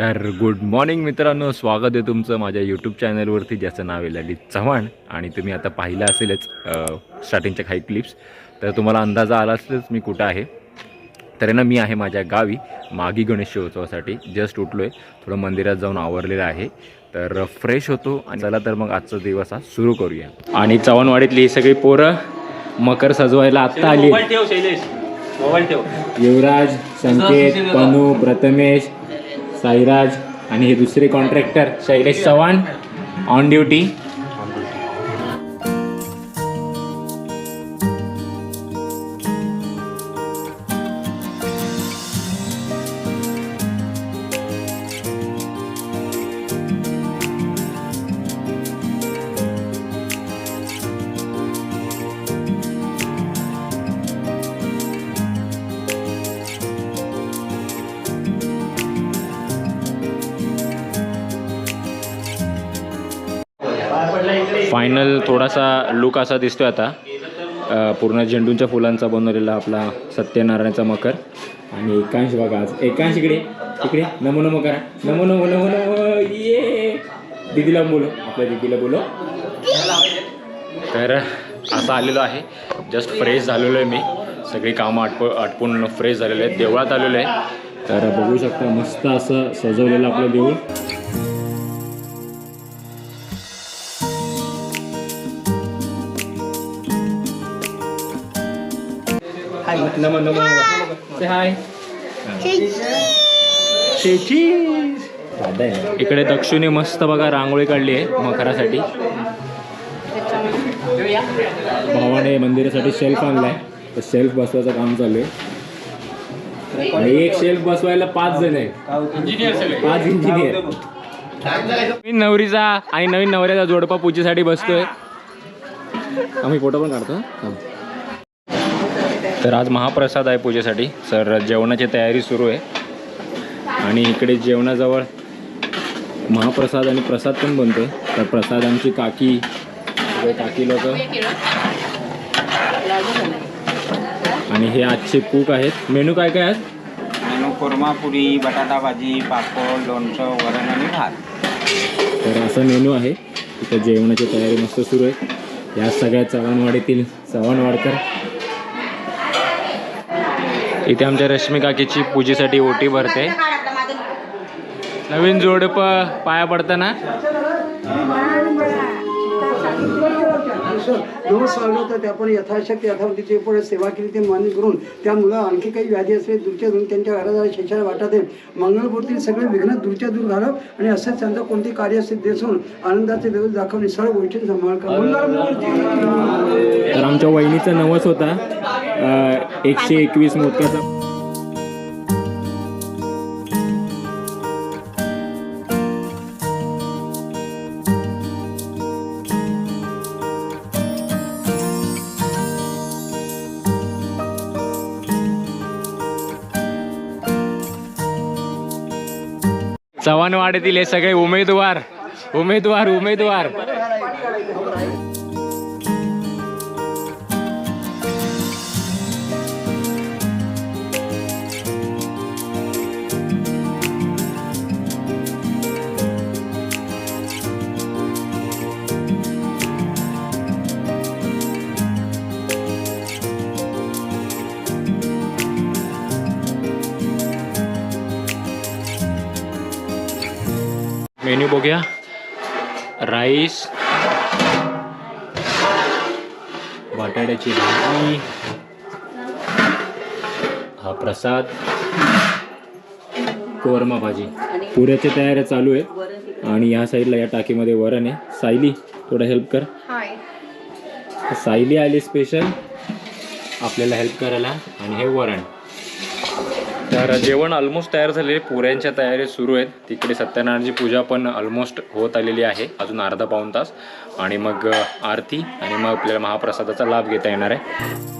तर good morning मित्रांनो स्वागत आहे तुमचं माझ्या यूट्यूब चॅनलवरती ज्याचं नाव आहे ललित चव्हाण. आणि तुम्ही आता पाहिलं असेलच स्टार्टिंगच्या काही क्लिप्स तर तुम्हाला अंदाजा आला असेलच मी कुठं आहे. तर ना मी आहे माझ्या गावी मागी गणेशोत्सवासाठी जस्ट उठलो आहे थोडं मंदिरात जाऊन आवरलेलं आहे. तर फ्रेश होतो आणि चला तर मग आजचा दिवस हा सुरू करूया. आणि चव्हाणवाडीतली ही सगळी पोरं मकर सजवायला आत्ता आली. युवराज संकेत पनू प्रथमेश साईराज आणि हे दुसरे contractor Shailesh Chavan on duty final थोडासा लुक असा दिसतोय आता. पूर्ण झेंडूच्या फुलांचा बनवलेला आपला सत्यनारायणाचा मकर. आणि एकांश बघा आज. एकांश इकडे इकडे. नमो नमो करा. नमो नमो नमो नमो. ये. दीदीला बोलो आपल्या दीदीला बोलो तर असं आलेलो आहे. जस्ट फ्रेश झालेलो आहे मी. सगळी कामं आटप आटपून फ्रेश झालेले आहे देवळात आलेलो आहे. तर बघू शकता मस्त असं सजवलेलं आपलं देऊळ. नमो नमो से हाय इकडे दक्षिणी मस्त बघा रांगोळी काढली आहे मकरासाठी भावाने मंदिरासाठी शेल्फ आणलाय. तर शेल्फ बसवायचं काम चालू आहे. आणि एक शेल्फ बसवायला पाच जण आहेत. इंजिनियर सगळे पाच इंजिनियर नवीन नवरीचा आणि नवीन नवऱ्याचा जोडपा पूजेसाठी बसतोय. आम्ही फोटो पण काढतो. तर आज महाप्रसाद आहे पूजेसाठी. सर जेवणाची तयारी सुरू आहे. आणि इकडे जेवणाजवळ महाप्रसाद आणि प्रसाद पण बनतोय. तर प्रसाद आमची काकी काकी लोक. आणि हे आजचे कुक आहेत. मेनू काय काय आहेत? मेनू कोरमा पुरी बटाटा भाजी पापड लोणचं वरण आणि भात. तर असा मेनू आहे. इथं जेवणाची तयारी मस्त सुरू आहे. या सगळ्या चव्हाणवाडीतील चव्हाणवाडकर इथे आमच्या रश्मी काकीची पूजेसाठी ओटी भरते. नवीन जोडप पाया पडताना. वाढलं तर त्या पण यथाशक्ती यथावती ते पण सेवा केली ते मान्य करून त्या मुलं आणखी काही व्याधी असले दूरच्या दूर त्यांच्या घरात शिक्षण वाटत आहे मंगळपूरतील सगळे विघ्न दूरच्या दूर घालव आणि असंच त्यांचं कोणते कार्य सिद्ध असून आनंदाचे दिवस दाखवणे सर्व गोष्टी सांभाळ तर आमच्या वहिनीचा नवस होता. एकशे एकवीस मोदकाचा. चव्हाणवाडीतील हे सगळे उमेदवार उमेदवार उमेदवार. बघूया. राईस. बटाट्याची भाजी. हा प्रसाद. कोरमा भाजी. पुऱ्याची तयारी चालू आहे. आणि या साईडला या टाकीमध्ये वरण आहे. सायली थोडं हेल्प कर. सायली आली स्पेशल आपल्याला हेल्प करायला. आणि हे वरण. तर जेवण ऑलमोस्ट तयार झालेले पुऱ्यांच्या तयारी सुरू आहेत. तिकडे सत्यनारायणची पूजा पण ऑलमोस्ट होत आलेली आहे. अजून अर्धा पाऊण तास. आणि मग आरती आणि मग आपल्याला महाप्रसादाचा लाभ घेता येणार आहे.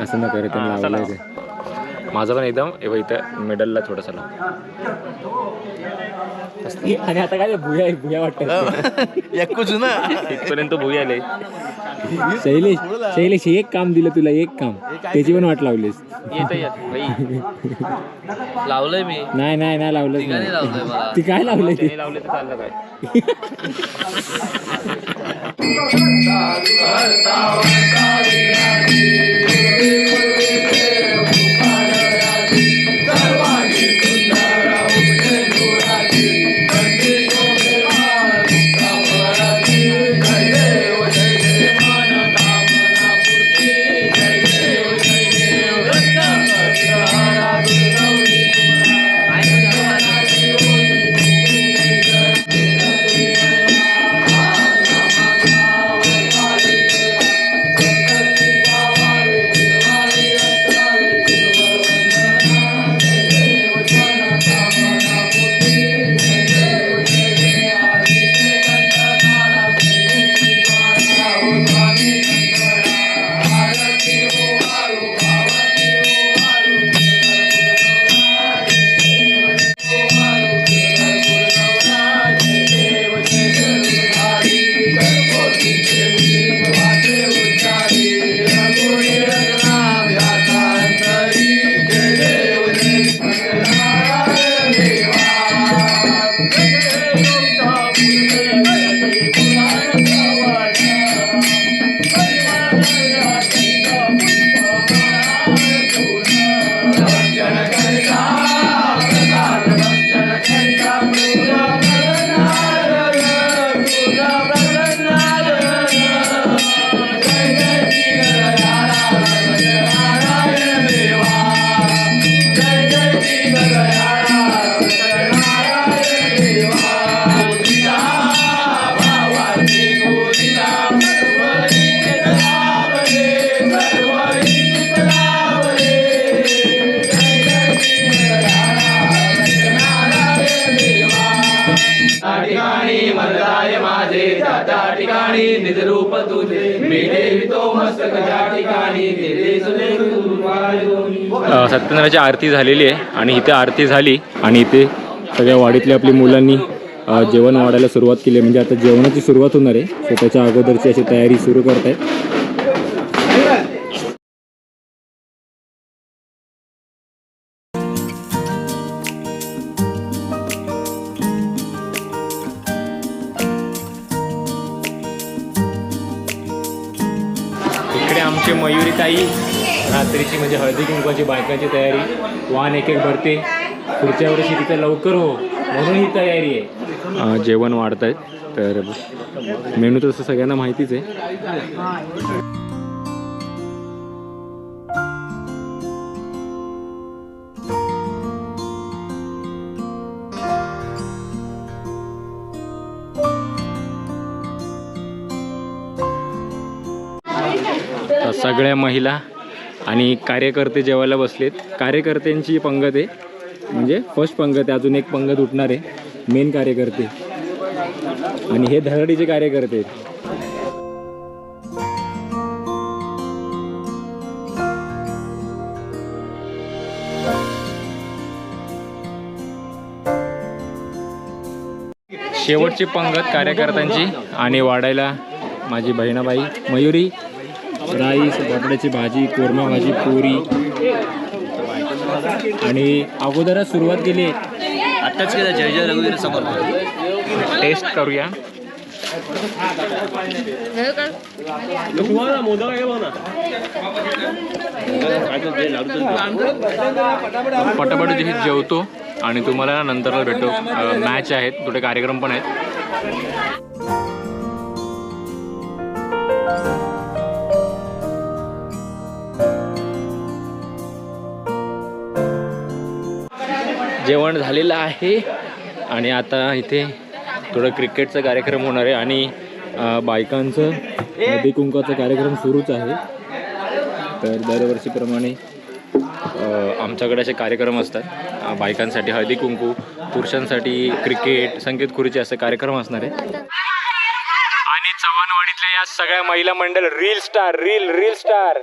असं न माझं पण एकदम हे बघ इथं मिडलला थोडंसं लाव. आणि आता काय भुया भुया वाटत इथपर्यंत भुया आले शैलेश शैलेश एक काम दिलं तुला एक काम. त्याची पण वाट लावलीस. लावलंय मी. नाही नाही नाही. नाही. ती काय लावलंय? ते लावले तर चाललं काय? अ, सत्यनारायणाची आरती झालेली आहे आणि इथे आरती झाली आणि इथे सगळ्या वाडीतल्या आपली मुलांनी जेवण वाढायला सुरुवात केली आहे. म्हणजे आता जेवणाची सुरुवात होणार आहे. सो त्याच्या अगोदरची अशी तयारी सुरू करत आहेत आमची मयुरी ताई रात्रीची म्हणजे हळदी कुंकवाची बायकाची तयारी वाहन एक एक भरते. पुढच्या वर्षी तिथे लवकर हो म्हणून ही तयारी आहे. जेवण वाढत आहेत तर मेनू तसं सगळ्यांना माहितीच आहे. सगळ्या महिला आणि कार्यकर्ते जेवायला बसलेत. कार्यकर्त्यांची पंगत आहे. म्हणजे फर्स्ट पंगत आहे. अजून एक पंगत उठणार आहे. मेन कार्यकर्ते. आणि हे धरडीचे कार्यकर्ते आहेत. शेवटची पंगत कार्यकर्त्यांची आणि वाढायला माझी बहिणाबाई मयुरी राईस बटाट्याची भाजी कोरमा भाजी पुरी. आणि अगोदरच सुरुवात केली आत्ताच केलं जय जय रघुवीर समोर. टेस्ट करूया. पटापट जे जेवतो आणि तुम्हाला नंतर भेटतो मॅच आहेत थोडे कार्यक्रम पण आहेत. जेवण झालेलं आहे. आणि आता इथे थोडं क्रिकेटचा कार्यक्रम होणार आहे आणि बायकांचं हळदी कुंकाचा कार्यक्रम सुरूच आहे. तर दरवर्षीप्रमाणे आमच्याकडे असे कार्यक्रम असतात. बायकांसाठी हळदी कुंकू पुरुषांसाठी क्रिकेट संगीत खुर्ची असे कार्यक्रम असणार आहे. आणि चव्हाणवाडीतल्या या सगळ्या महिला मंडळ reel star reel reel star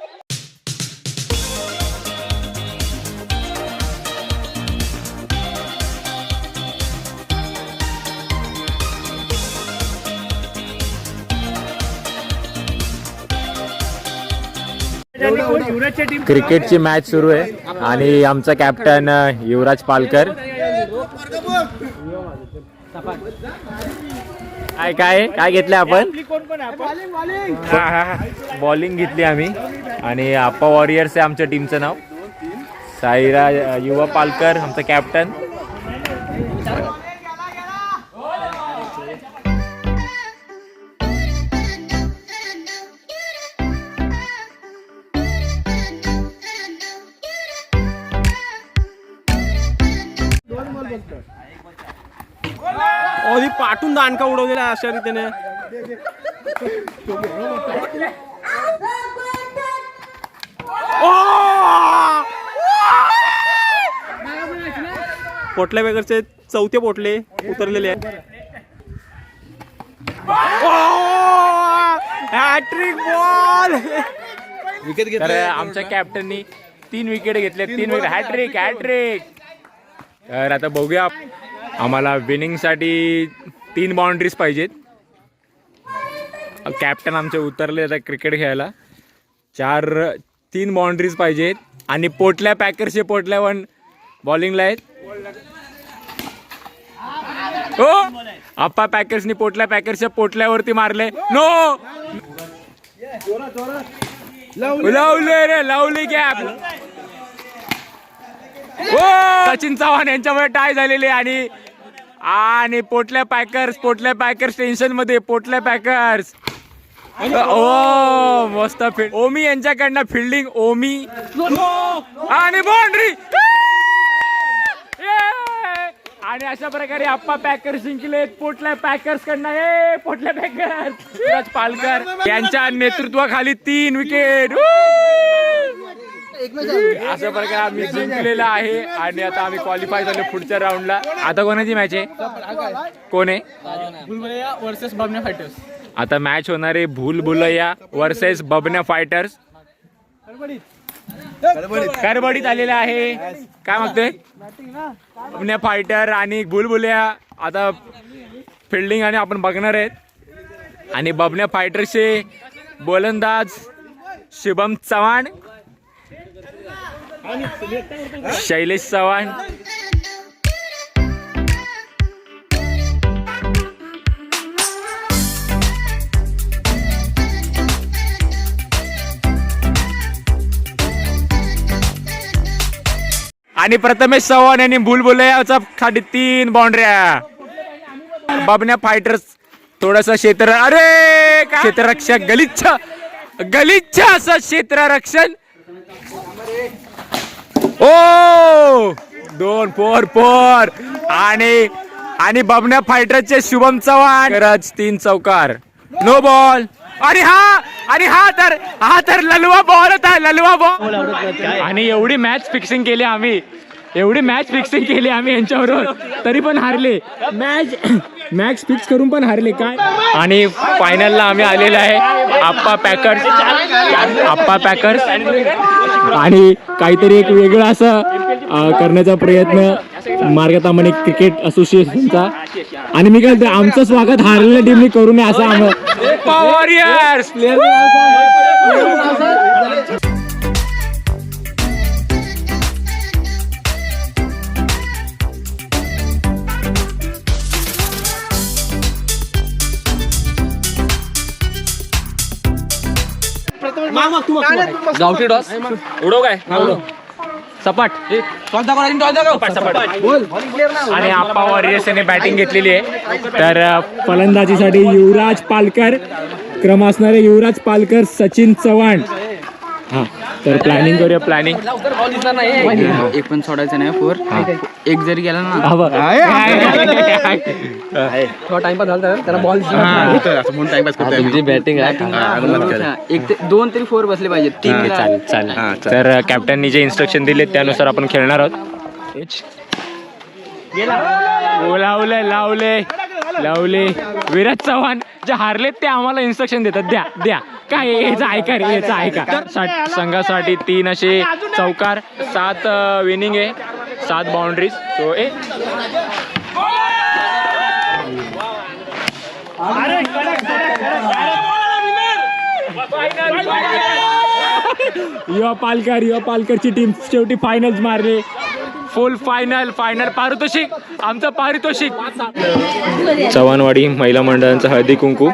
क्रिकेटची मॅच सुरू आहे. आणि आमचा कॅप्टन युवराज पालकर. काय काय काय घेतलं आपण? बॉलिंग घेतली आम्ही. आणि आप्पा वॉरियर्स आहे आमच्या टीमचं नाव. साईरा युवा पालकर आमचा कॅप्टन पाठून दांडका उडवलेला अशा रीतीने? पोटल्या बेगरचे चौथे पोटले उतरलेले हॅट्रिक बॉल विकेट तर आमच्या कॅप्टननी तीन विकेट घेतले तीन विकेट हॅट्रिक हॅट्रिक तर आता बघूया. आम्हाला विनिंगसाठी तीन बाउंड्रीज पाहिजेत. कॅप्टन आमचे उतरले आता क्रिकेट खेळायला. चार तीन बाउंड्रीज पाहिजेत. आणि पोटल्या पॅकरचे पोटल्या वन बॉलिंगला आहेत. हो! आप्पा पॅकर्सनी पोटल्या पॅकर्सच्या पोटल्यावरती मारले. नो लावले. रे लावली गॅप ओ सचिन चव्हाण यांच्यामुळे टाय झालेली आणि आणि पोटल्या पॅकर्स पोटल्या पॅकर्स टेन्शनमध्ये पोटल्या पॅकर्स ओ मस्त फील्ड ओमी यांच्याकडनं फिल्डिंग ओमी. आणि बाउंड्री आणि अशा प्रकारे आप्पा पॅकर्स जिंकले. पोटल्या पॅकर्स कडनं ए पोटल्या पॅकर्स पालकर यांच्या नेतृत्वाखाली तीन विकेट अशा प्रकारे आम्ही जिंकलेला आहे आणि आता आम्ही क्वालिफाय झालो पुढच्या राऊंडला आता कोणाची मॅच आहे? कोण आहे? वर्सेस बबन्या फायटर्स आता मॅच होणार आहे भूल भुलैया वर्सेस बबन्या फायटर्स करबडीत आलेला आहे. काय मागतोय? बबन्या फायटर आणि भुलभुल्या आता फिल्डिंग आणि आपण बघणार आहेत. आणि बबन्या फायटरचे गोलंदाज शुभम चव्हाण. शैलेश चव्हाण. आणि प्रथमेश चव्हाण यांनी भूलभुलयाचा खाली तीन बाउंड्र्या बाबण्या फायटर्स थोडस क्षेत्र अरे क्षेत्ररक्षक गलिच्छ गलिच्छ असं क्षेत्ररक्षण. ओ! दोन फोर फोर आणि आणि बबन्या फायटरचे शुभम चव्हाण. गरज तीन चौकार. नो बॉल आणि हा आणि हा तर हा तर ललवा बॉल होता ललवा बॉल आणि एवढी मॅच फिक्सिंग केली आम्ही. एवढी मॅच फिक्सिंग केली आम्ही यांच्याबरोबर तरी पण हारले. मॅच मॅच फिक्स करून पण हारले काय? आणि फायनलला आम्ही आलेला आहे आप्पा पॅकर्स आप्पा पॅकर्स आणि काहीतरी एक वेगळं असं करण्याचा प्रयत्न मार्गतामणी क्रिकेट असोसिएशनचा आणि मी काय आमचं स्वागत हारलेल्या टीमने करू नये असं आम्हाला गावठी टॉस उडव काय? सपाट. आणि आप्पा वॉरियर्स याने बॅटिंग घेतलेली आहे. तर फलंदाजीसाठी युवराज पालकर क्रम असणारे युवराज पालकर सचिन चव्हाण. हा. तर प्लॅनिंग करूया प्लॅनिंग एक पण सोडायचं नाही फोर एक जरी गेला ना. थोडा टाइमपास झाला तर त्याला बॉल तुमची बॅटिंग एक ते- दोन तरी फोर बसले पाहिजे तीन चालेल चालेल. तर कॅप्टननी जे इन्स्ट्रक्शन दिले त्यानुसार आपण खेळणार आहोत. ओ, लावले. लावले. विराज चव्हाण जे हारलेत ते आम्हाला इन्स्ट्रक्शन देतात. द्या द्या. काय आहे? याचं ऐका रे याचं ऐका. संघासाठी तीन असे चौकार सात विनिंग आहे. सात बाउंड्रीज सो ए. युवा पालकर युवा पालकरची टीम शेवटी फायनल्स मारली. फुल फायनल फायनल पारितोषिक आमचं पारितोषिक. चव्हाणवाडी महिला मंडळांचा हळदी कुंकू.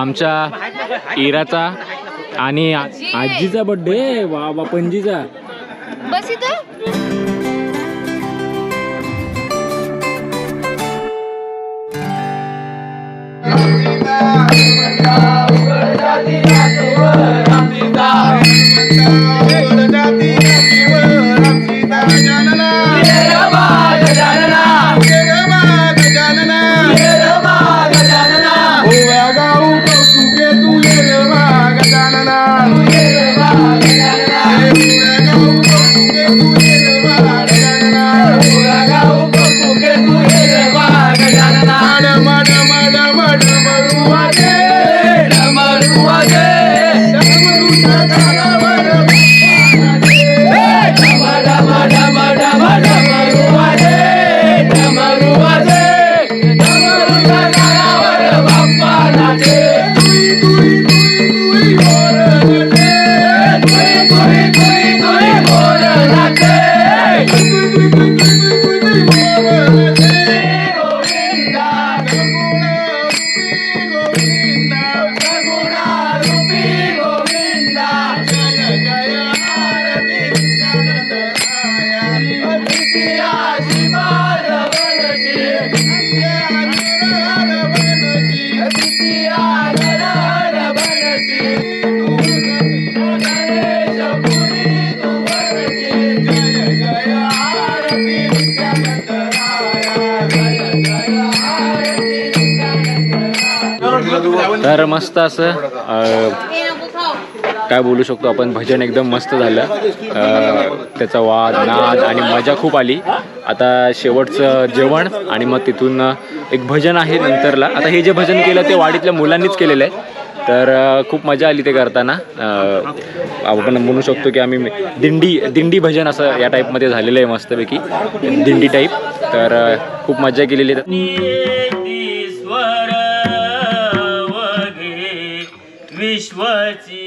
आमच्या इराचा आणि आ- आजीचा बर्थडे वा वा पणजीचा. बस इथं. मस्त असं काय बोलू शकतो आपण भजन एकदम मस्त झालं. त्याचा वाद नाद आणि मजा खूप आली. आता शेवटचं जेवण आणि मग तिथून एक भजन आहे नंतरला. आता हे जे भजन केलं ते वाडीतल्या मुलांनीच केलेलं आहे. तर खूप मजा आली ते करताना. आपण म्हणू शकतो की आम्ही दिंडी दिंडी भजन असं या टाईपमध्ये झालेलं आहे मस्तपैकी. दिंडी टाईप तर खूप मजा केलेली आहे विश्वाची